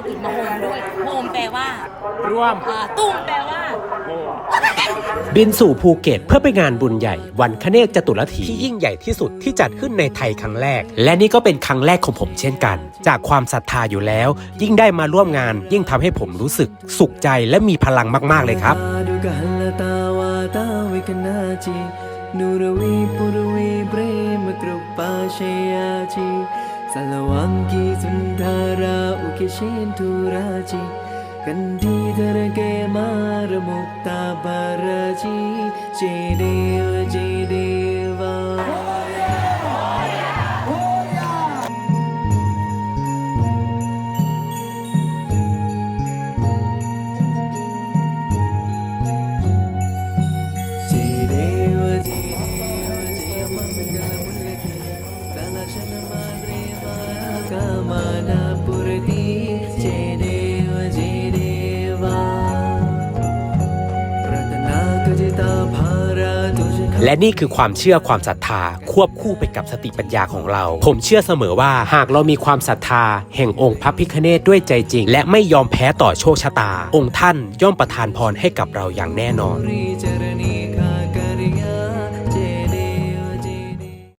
นอื่นมาโฮมด้วยโฮมแปลว่ารวมตุ้มแปลว่า บินสู่ภูเก็ตเพื่อไปงานบุญใหญ่ วันคเนกจตุรถีที่ยิ่งใหญ่ที่สุดที่จัดขึ้นในไทยครั้งแรก และนี่ก็เป็นครั้งแรกของผมเช่นกัน จากความศรัทธาอยู่แล้ว ยิ่งได้มาร่วมงาน ยิ่งทำให้ผมรู้สึก สุขใจและมีพลังมาก ๆเลยครับ นุรวีปุรวีเบรมกรุปาชยจี गे मार मुक्ता बाराची जय देव जय देवा และนี่คือความเชื่อความศรัทธาควบคู่ไปกับสติปัญญาของเรา ผมเชื่อเสมอว่าหากเรามีความศรัทธา แห่งองค์พระพิคเนตด้วยใจจริง และไม่ยอมแพ้ต่อโชคชะตา องค์ท่านย่อมประทานพรให้กับเราอย่างแน่นอน